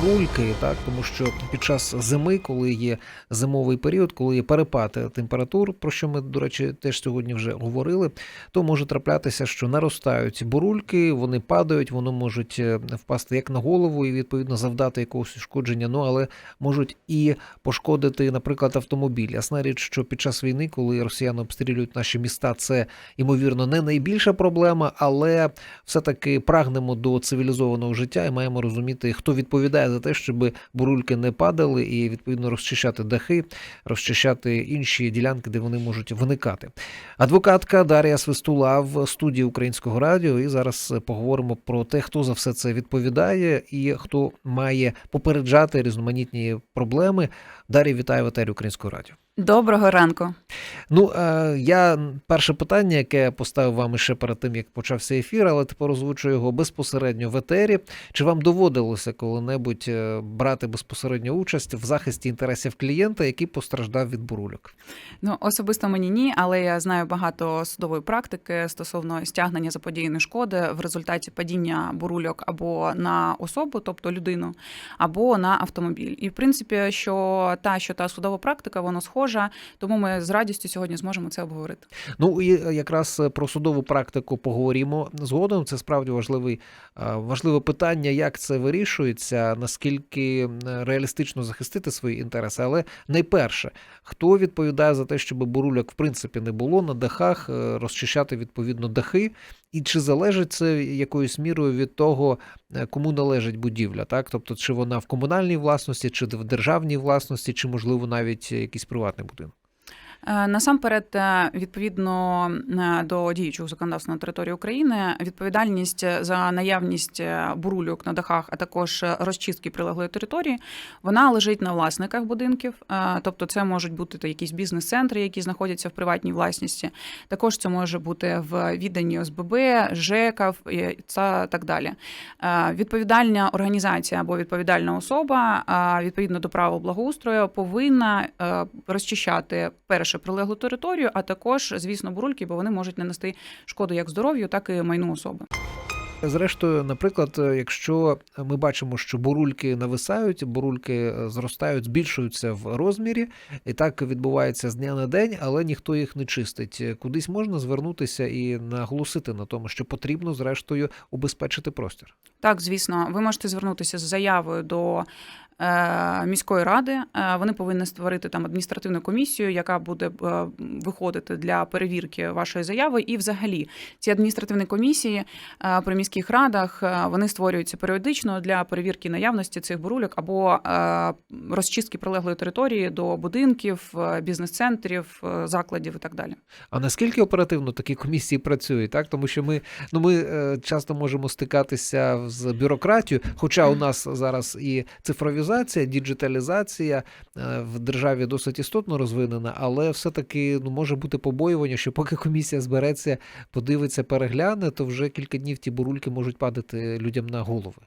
бурульки, так тому що під час зими, коли є зимовий період, коли є перепад температур, про що ми, до речі, теж сьогодні вже говорили, то може траплятися, що наростають бурульки, вони падають, вони можуть е, впасти як на голову і відповідно завдати якогось ушкодження. Ну але можуть і пошкодити, наприклад, автомобіль. Ясна річ, що під час війни, коли росіяни обстрілюють наші міста, це ймовірно не найбільша проблема, але все-таки прагнемо до цивілізованого життя і маємо розуміти, хто відповідає за те, щоб бурульки не падали, і відповідно розчищати дахи, розчищати інші ділянки, де вони можуть виникати. Адвокатка Дар'я Свистула в студії Українського радіо. І зараз поговоримо про те, хто за все це відповідає і хто має попереджати різноманітні проблеми. Дар'я, вітаю в етері Українського радіо. Доброго ранку. Ну, е, я перше питання, яке я поставив вам ще перед тим, як почався ефір, але тепер озвучую його безпосередньо в етері. Чи вам доводилося коли-небудь е, брати безпосередньо участь в захисті інтересів клієнта, який постраждав від бурульок? Ну особисто мені ні, але я знаю багато судової практики стосовно стягнення заподіяної шкоди в результаті падіння бурульок або на особу, тобто людину, або на автомобіль. І в принципі, що та, що та судова практика, воно схожа, тому ми з радістю сьогодні зможемо це обговорити. Ну і е, якраз про судову практику поговоримо згодом. Це справді важливий е, важливе питання, як це вирішується, наскільки е, реалістично захистити свої інтереси. Але найперше, хто відповідає за те, щоб бурульок в принципі не було на дахах, е, розчищати відповідно дахи, і чи залежить це якоюсь мірою від того, е, кому належить будівля, так тобто, чи вона в комунальній власності, чи в державній власності, чи можливо навіть якийсь приватний будинок. Е, Насамперед, е, відповідно е, до діючого законодавства на території України, відповідальність за наявність бурульок на дахах, а також розчистки прилеглої території, вона лежить на власниках будинків. Тобто, це можуть бути якісь бізнес-центри, які знаходяться в приватній власності. Також це може бути в відданні ОСББ, ЖЕКів і та так далі. Відповідальна організація або відповідальна особа, відповідно до правил благоустрою, повинна розчищати перше прилеглу територію, а також, звісно, бурульки, бо вони можуть нанести шкоду як здоров'ю, так і майну особи. Зрештою, наприклад, е, якщо ми бачимо, що бурульки нависають, бурульки е, зростають, збільшуються в розмірі, і так відбувається з дня на день, але ніхто їх не чистить. Е, Кудись можна звернутися і наголосити на тому, що потрібно, зрештою, убезпечити простір. Так, звісно, ви можете звернутися з заявою до міської ради. Е, Вони повинні створити там адміністративну комісію, яка буде е, виходити для перевірки вашої заяви. І, взагалі, ці адміністративні комісії е, при міських радах е, вони створюються періодично для перевірки наявності цих бурульок або е, розчистки прилеглої території до будинків, е, бізнес-центрів, е, закладів і так далі. А наскільки оперативно такі комісії працюють? Так, тому що ми ну ми е, часто можемо стикатися з бюрократією, хоча у нас зараз і цифровізація, діджиталізація е, в державі досить істотно розвинена, але все-таки ну може бути побоювання, що поки комісія збереться, подивиться, перегляне, то вже кілька днів ті бурульки можуть падати людям на голови.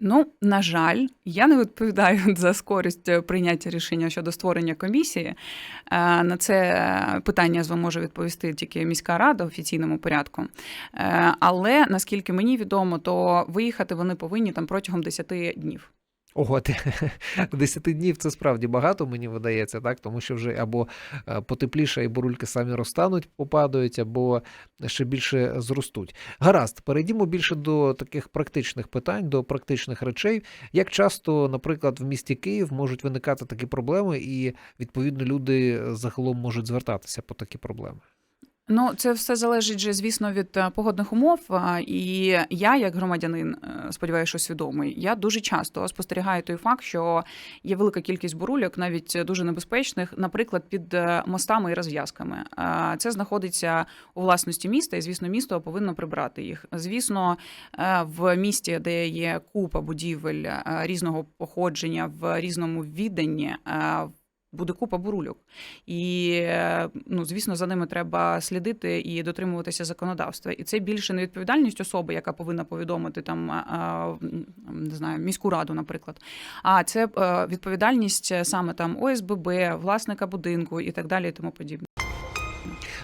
Ну, на жаль, я не відповідаю за скорість прийняття рішення щодо створення комісії. Е, На це питання може відповісти тільки міська рада в офіційному порядку. Е, Але наскільки мені відомо, то виїхати вони повинні там протягом 10 днів. Ти 10 днів це справді багато, мені видається, так? Тому що вже або е, потепліше, і бурульки самі розтануть, попадають, або ще більше зростуть. Гаразд, перейдімо більше до таких практичних питань, до практичних речей. Як часто, наприклад, в місті Київ можуть виникати такі проблеми, і відповідно люди загалом можуть звертатися по такі проблеми? Ну, це все залежить же, звісно, від е, погодних умов. І я, як громадянин, е, сподіваюся, що свідомий, я дуже часто спостерігаю той факт, що є велика кількість бурульок, навіть дуже небезпечних, наприклад, під е, мостами і розв'язками. Це знаходиться у власності міста, і звісно, місто повинно прибрати їх. Звісно, е, в місті, де є купа будівель е, різного походження в різному відданні. Буде купа бурульок, і ну звісно, за ними треба слідити і дотримуватися законодавства. І це більше не відповідальність особи, яка повинна повідомити там не знаю міську раду, наприклад. А це е, відповідальність саме там ОСББ, власника будинку і так далі, і тому подібне.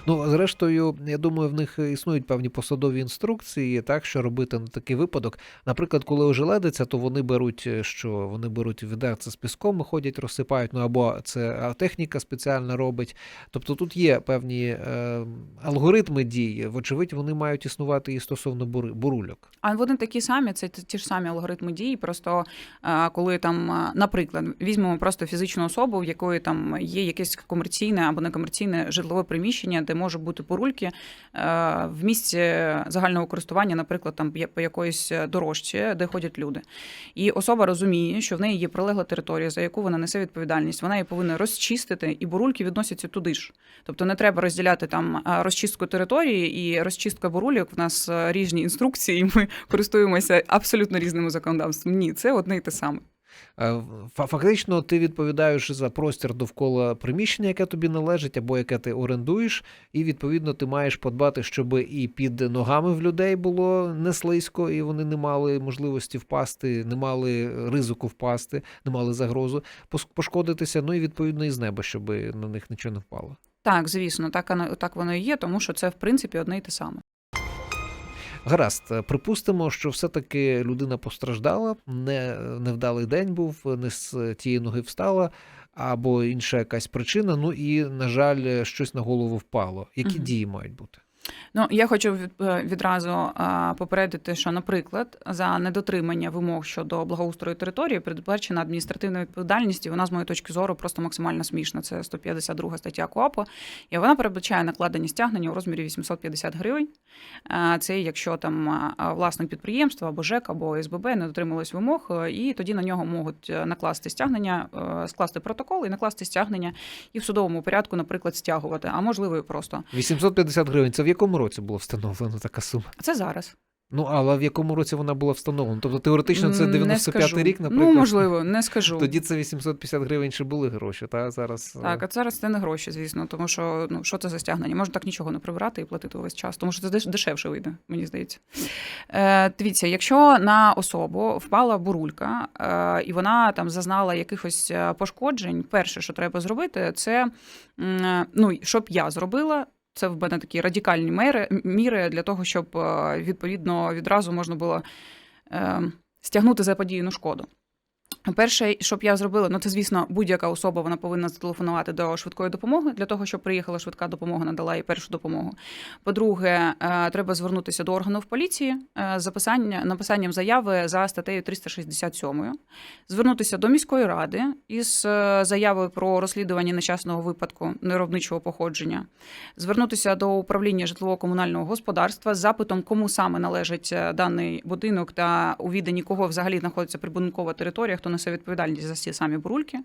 Ну, зрештою, я думаю, в них існують певні посадові інструкції, так що робити на такий випадок. Наприклад, коли ожеледиться, то вони беруть е, що вони беруть відерце з піском, ходять, розсипають. Ну або це техніка спеціальна робить. Тобто тут є певні е, алгоритми дії. Вочевидь, вони мають існувати і стосовно бурульок. А вони такі самі, це ті ж самі алгоритми дії. Просто е, коли там, е, наприклад, візьмемо просто фізичну особу, в якої там є якесь комерційне або некомерційне житлове приміщення, де може бути порульки е, в місці загального користування, наприклад, там по якоїсь дорожці, де ходять люди. І особа розуміє, що в неї є прилегла територія, за яку вона несе відповідальність. Вона її повинна розчистити, і бурульки відносяться туди ж. Тобто не треба розділяти там розчистку території і розчистка бурульок. В нас е, різні інструкції, і ми користуємося абсолютно різним законодавством. Ні, це одне і те саме. Е, Фактично, ти відповідаєш за простір довкола приміщення, яке тобі належить, або яке ти орендуєш, і відповідно ти маєш подбати, щоб і під ногами в людей було не слизько, і вони не мали можливості впасти, не мали ризику впасти, не мали загрозу пошкодитися. Ну і відповідно і з неба, щоб на них нічого не впало. Так, звісно, так воно так воно і є, тому що це в принципі одне і те саме. Гаразд, е, припустимо, що все-таки людина постраждала, не невдалий день був, не з тієї ноги встала, або інша якась причина. Ну і, на жаль, щось на голову впало. Які угу. дії мають бути? Ну, я хочу е, відразу попередити, що, наприклад, за недотримання вимог щодо благоустрою території передбачена адміністративна відповідальність, і вона, з моєї точки зору, просто максимально смішна. Це 152 стаття КОАПу, і вона передбачає накладені стягнення у розмірі 850 гривень. Це якщо там власник підприємства або ЖЕК, або СББ не дотримались вимог, е, і тоді на нього можуть е, накласти стягнення, е, скласти протокол і накласти стягнення, і в судовому порядку, наприклад, стягувати, а можливо, і просто. 850 гривень. Це в якому році було встановлено така сума? Це зараз. Ну, але в якому році вона була встановлена? Тобто теоретично це 95-й рік, наприклад. Ну, можливо, не скажу. Тоді це 850 гривень ще були гроші, та зараз. е, Так, а зараз це не гроші, звісно, тому що ну що це за стягнення? Можна так нічого не прибирати і платити увесь час, тому що це деш- дешевше вийде, мені здається. Е, дивіться, якщо на особу впала бурулька, е, і вона там зазнала якихось е, пошкоджень, перше, що треба зробити, це ну, щоб я зробила. Це в мене такі радикальні мери, міри для того, щоб е, відповідно відразу можна було стягнути стягнути заподіяну шкоду. Перше, щоб я зробила, ну це звісно, будь-яка особа вона повинна зателефонувати до швидкої допомоги для того, щоб приїхала швидка допомога, надала їй першу допомогу. По-друге, е, треба звернутися до органів поліції е, з написанням заяви за статтею 367, звернутися до міської ради із е, заявою про розслідування нещасного випадку неробничого походження, звернутися до управління житлово-комунального господарства з запитом, кому саме належить даний будинок та у відданні кого взагалі знаходиться прибудинкова територія, хто несе відповідальність за ці самі бурульки.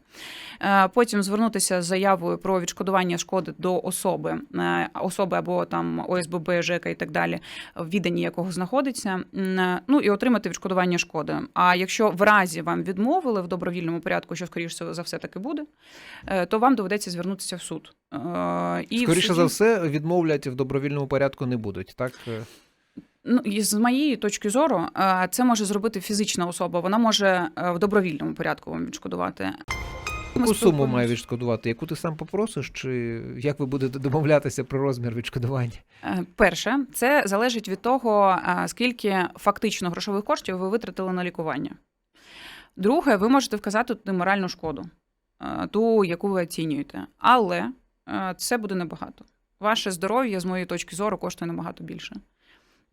Е, Потім звернутися з заявою про відшкодування шкоди до особи, е, особи або там ОСББ, ЖЕКа і так далі, в відданні якого знаходиться. Е, Ну і отримати відшкодування шкоди. А якщо в разі вам відмовили в добровільному порядку, що скоріше за все таки буде, то вам доведеться звернутися в суд. І в Скоріше суді- за все, відмовлять в добровільному порядку не будуть, так? Ну, з моєї точки зору, е, це може зробити фізична особа. Вона може е, в добровільному порядку вам відшкодувати. Яку суму має відшкодувати? Яку ти сам попросиш, чи як ви будете домовлятися про розмір відшкодування? Е, Перше, це залежить від того, скільки фактично грошових коштів ви витратили на лікування. Друге, ви можете вказати туди моральну шкоду, ту, яку ви оцінюєте. Але це буде небагато. Ваше здоров'я, з моєї точки зору, коштує набагато більше.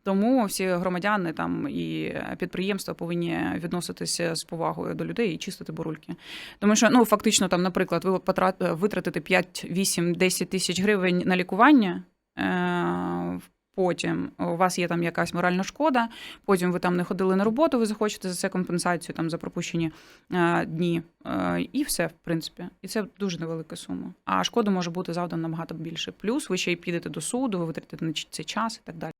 Тому всі громадяни там і підприємства повинні відноситися з повагою до людей і чистити бурульки. Тому що, ну фактично, там, наприклад, ви витратите 5, 8, 10 тисяч гривень на лікування. Е- Потім у вас є там якась моральна шкода, потім ви там не ходили на роботу, ви захочете за це компенсацію там за пропущені е, дні, е, і все, в принципі. І це дуже невелика сума. А шкода може бути завдана набагато більше. Плюс ви ще й підете до суду, ви витратите на цей час і так далі.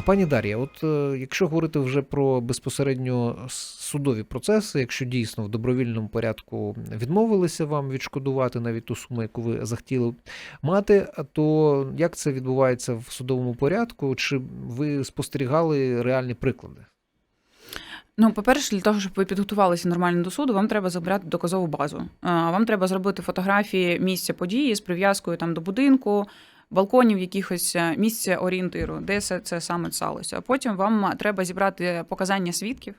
Пані Дар'я, от е, якщо говорити вже про безпосередньо судові процеси, якщо дійсно в добровільному порядку відмовилися вам відшкодувати навіть ту суму, яку ви захотіли мати, то як це відбувається в судовому порядку? Чи ви спостерігали реальні приклади? Ну, по-перше, для того, щоб ви підготувалися нормально до суду, вам треба забрати доказову базу. Вам треба зробити фотографії місця події з прив'язкою там до будинку. Балконів, якихось е, місця орієнтиру, де це, саме сталося. А потім вам треба зібрати показання свідків.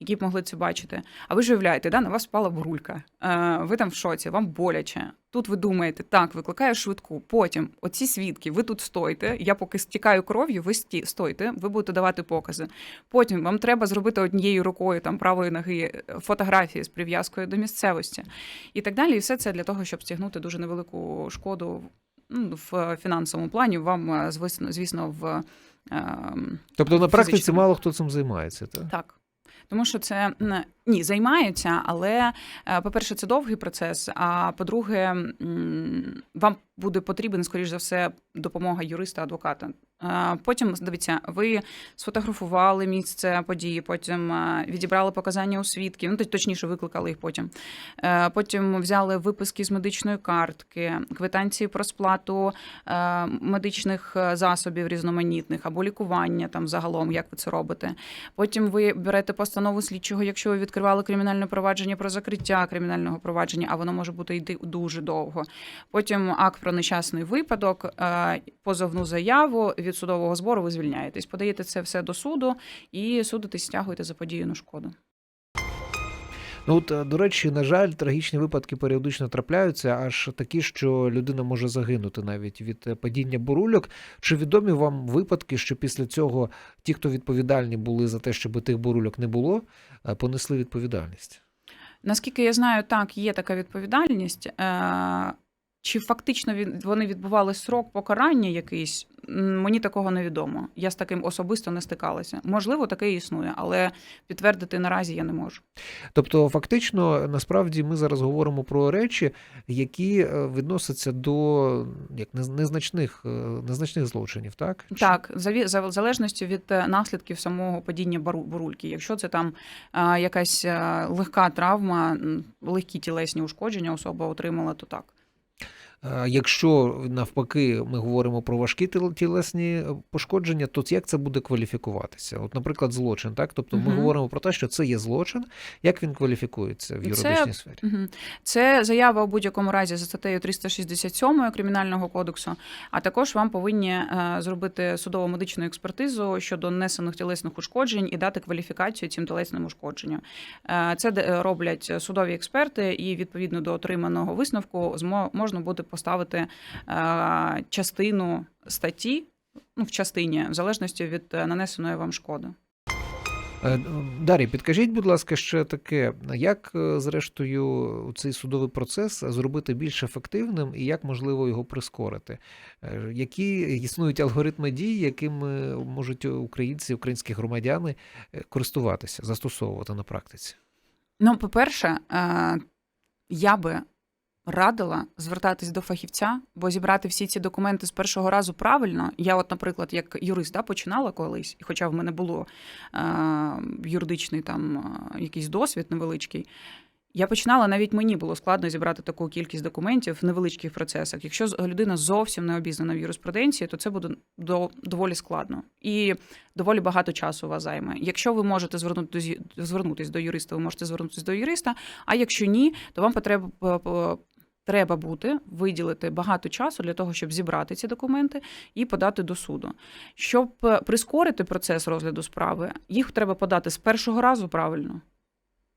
Які б могли це бачити. А ви ж уявляєте, да, на вас впала бурулька. Е, ви там в шоці, вам боляче. Тут ви думаєте, так, викликаю швидку. Потім оці свідки, ви тут стоїте. Я поки стікаю кров'ю, ви стойте, ви будете давати покази. Потім вам треба зробити однією рукою там правої ноги е, фотографії з прив'язкою до місцевості і так далі. І все це для того, щоб стягнути дуже невелику шкоду в фінансовому плані. Вам, е, звісно, звісно, в ем, Тобто на практиці фізичному. мало хто цим займається, так? так. Тому що це ні, займаються, але е, по-перше, це довгий процес. А по-друге, вам буде потрібен, скоріш за все, допомога юриста-адвоката. Е, Потім, дивіться, ви сфотографували місце події, потім відібрали показання у свідків, ну точніше, викликали їх потім. Е, Потім взяли виписки з медичної картки, квитанції про сплату е, медичних е, засобів різноманітних або лікування там загалом, як ви це робите. Потім ви берете постанову слідчого, якщо ви відкривали кримінальне провадження про закриття кримінального провадження, а воно може бути йти дуже довго. Потім акт про нещасний випадок, позовну заяву від судового збору. Ви звільняєтесь, подаєте це все до суду і судитесь, стягуєте заподіяну шкоду. Ну от, е, до речі, на жаль, трагічні випадки періодично трапляються, аж такі, що людина може загинути навіть від е, падіння бурульок. Чи відомі вам випадки, що після цього ті, хто відповідальні були за те, щоб тих бурульок не було, е, понесли відповідальність? Наскільки я знаю, так, є така відповідальність. Чи фактично від- вони відбували срок покарання якийсь, мені такого невідомо. Я з таким особисто не стикалася. Можливо, таке і існує, але підтвердити наразі я не можу. Тобто, фактично, насправді ми зараз говоримо про речі, які е, відносяться до як нез- незначних, е, незначних злочинів, так? Так, в залежності від е, наслідків самого падіння бурульки. Якщо це там якась легка травма, легкі тілесні ушкодження особа отримала, то так. Якщо навпаки ми говоримо про важкі тіл- тілесні е, пошкодження, то як це буде кваліфікуватися? От, наприклад, злочин, так? Тобто ми говоримо про те, що це є злочин, як він кваліфікується в Це- юридичній сфері? Мгм. Це заява у будь-якому разі за статтею 367 Кримінального кодексу. А також вам повинні е, зробити судово-медичну експертизу щодо нанесених тілесних ушкоджень і дати кваліфікацію цим тілесним ушкодженням. Е, Це роблять судові експерти, і відповідно до отриманого висновку можна буде поставити е, частину статті. Ну, в частині, в залежності від е, нанесеної вам шкоди. Е, Дар'я, підкажіть, будь ласка, ще таке, як зрештою цей судовий процес зробити більш ефективним і як можливо його прискорити? Які існують алгоритми дій, якими можуть українці, українські громадяни користуватися, застосовувати на практиці? Ну, по-перше, е, я би радила звертатись до фахівця, бо зібрати всі ці документи з першого разу правильно. Я, от, наприклад, як юрист, да, починала колись, і хоча в мене було е, юридичний там е, якийсь досвід невеличкий. Я починала, навіть мені було складно зібрати таку кількість документів в невеличких процесах. Якщо людина зовсім не обізнана в юриспруденції, то це буде до, доволі складно і доволі багато часу вас займе. Якщо ви можете звернути, звернутися до юриста, ви можете звернутися до юриста. А якщо ні, то вам потреба п- п- треба бути виділити багато часу для того, щоб зібрати ці документи і подати до суду. Щоб е, прискорити процес розгляду справи, їх треба подати з першого разу правильно.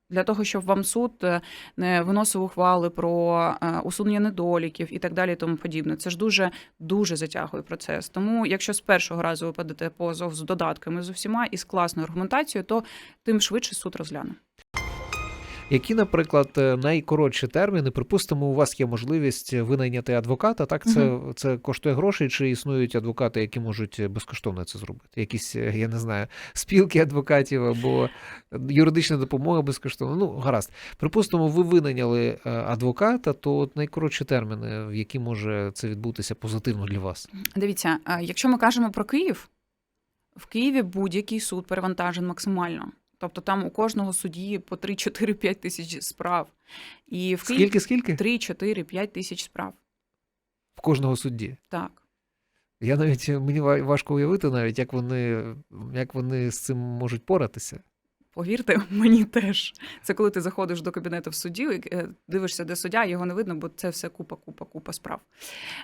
Для того, щоб вам суд е, не виносив ухвали про е, усунення недоліків і так далі, і тому подібне. Це ж дуже дуже затягує процес. Тому, якщо з першого разу ви подаєте позов з додатками з усіма і з класною аргументацією, то тим швидше суд розгляне. Які, наприклад, е, найкоротші терміни, припустимо, у вас є можливість винайняти адвоката, так це, це коштує грошей, чи існують адвокати, які можуть безкоштовно це зробити? Якісь, е, я не знаю, спілки адвокатів або юридична допомога безкоштовно. Ну, гаразд. Припустимо, ви винайняли е, адвоката, то от найкоротші терміни, в які може це відбутися позитивно для вас. Дивіться, е, якщо ми кажемо про Київ, в Києві будь-який суд перевантажен максимально. Тобто там у кожного судді по 3-4-5 тисяч справ. І в Києві Скільки, скільки? 3-4-5 тисяч справ. В кожного судді. Так. Я навіть мені важко уявити навіть, як вони, як вони з цим можуть поратися. Повірте, мені теж. Це коли ти заходиш до кабінету в суді, і е, дивишся, де суддя, його не видно, бо це все купа, купа, купа справ.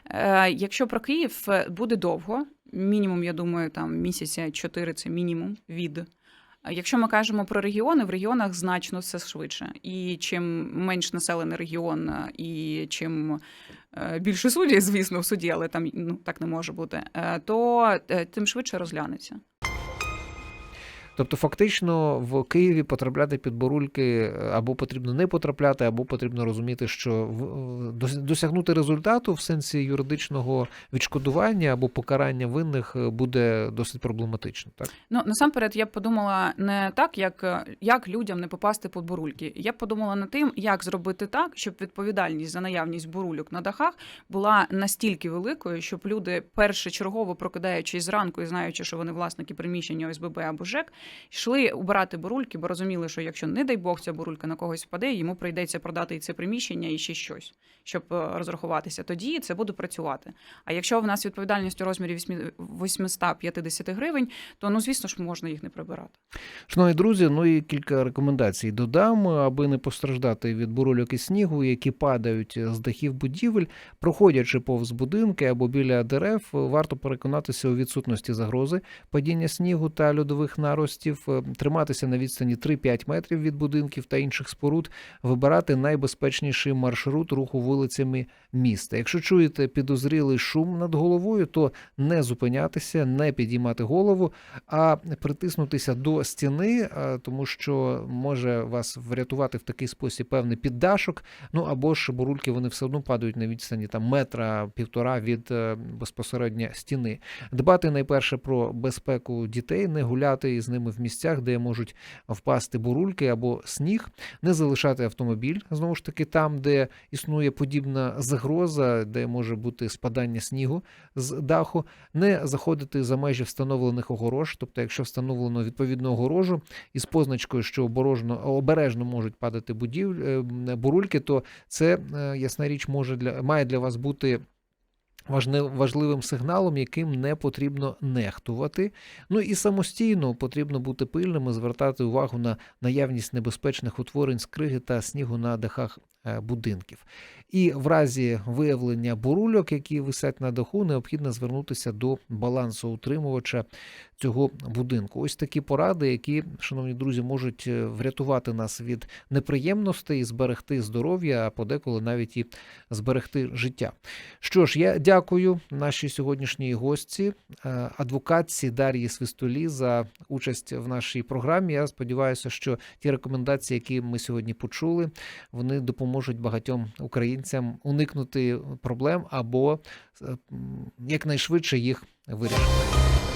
Е, якщо про Київ е, буде довго, мінімум, я думаю, там місяця 4 це мінімум від. Якщо ми кажемо про регіони, в регіонах значно все швидше. І чим менш населений регіон, е, і чим е, більше судді, звісно, в суді, але там ну, так не може бути, е, то тим швидше розглянеться. Тобто, фактично, в Києві потрапляти під бурульки е, або потрібно не потрапляти, або потрібно розуміти, що е, досягнути результату в сенсі юридичного відшкодування або покарання винних е, буде досить проблематично. Так Ну насамперед, я подумала не так, як, як людям не попасти під бурульки. Я подумала над тим, як зробити так, щоб відповідальність за наявність бурульок на дахах була настільки великою, щоб люди першочергово прокидаючись зранку і знаючи, що вони власники приміщення ОСББ або ЖЕК, йшли убирати бурульки, бо розуміли, що якщо не дай Бог ця бурулька на когось впаде, йому прийдеться продати і це приміщення, і ще щось, щоб е, розрахуватися. Тоді це буде працювати. А якщо в нас відповідальність у розмірі 8 850 гривень, то ну звісно ж можна їх не прибирати. Шановні друзі, ну і кілька рекомендацій додам, аби не постраждати від бурульок і снігу, які падають з дахів будівель, проходячи повз будинки або біля дерев, варто переконатися у відсутності загрози падіння снігу та льодових наростів, е, триматися на відстані 3-5 метрів від будинків та інших споруд, вибирати найбезпечніший маршрут руху вулицями міста. Якщо чуєте підозрілий шум над головою, то не зупинятися, не підіймати голову, а притиснутися до стіни, е, тому що може вас врятувати в такий спосіб певний піддашок. Ну або ж бурульки вони все одно падають на відстані там метра півтора від е, безпосередньо стіни. Дбати найперше про безпеку дітей, не гуляти із ними в місцях, де можуть впасти бурульки або сніг, не залишати автомобіль знову ж таки там, де існує подібна загроза, де може бути спадання снігу з даху, не заходити за межі встановлених огорож. Тобто, якщо встановлено відповідну огорожу із позначкою, що оборожно обережно можуть падати будівлі е, бурульки, то це е, ясна річ може для має для вас бути. Важливим сигналом, яким не потрібно нехтувати. Ну і самостійно потрібно бути пильним і звертати увагу на наявність небезпечних утворень з криги та снігу на дахах будинків. І в разі виявлення бурульок, які висять на даху, необхідно звернутися до балансоутримувача цього будинку. Ось такі поради, які, шановні друзі, можуть е, врятувати нас від неприємностей, зберегти здоров'я, а подеколи навіть і зберегти життя. Що ж, я дякую нашій сьогоднішній гості, е, адвокатці Дар'ї Свистолі за участь в нашій програмі. Я сподіваюся, що ті рекомендації, які ми сьогодні почули, вони допоможуть багатьом українцям уникнути проблем або е, якнайшвидше їх вирішити.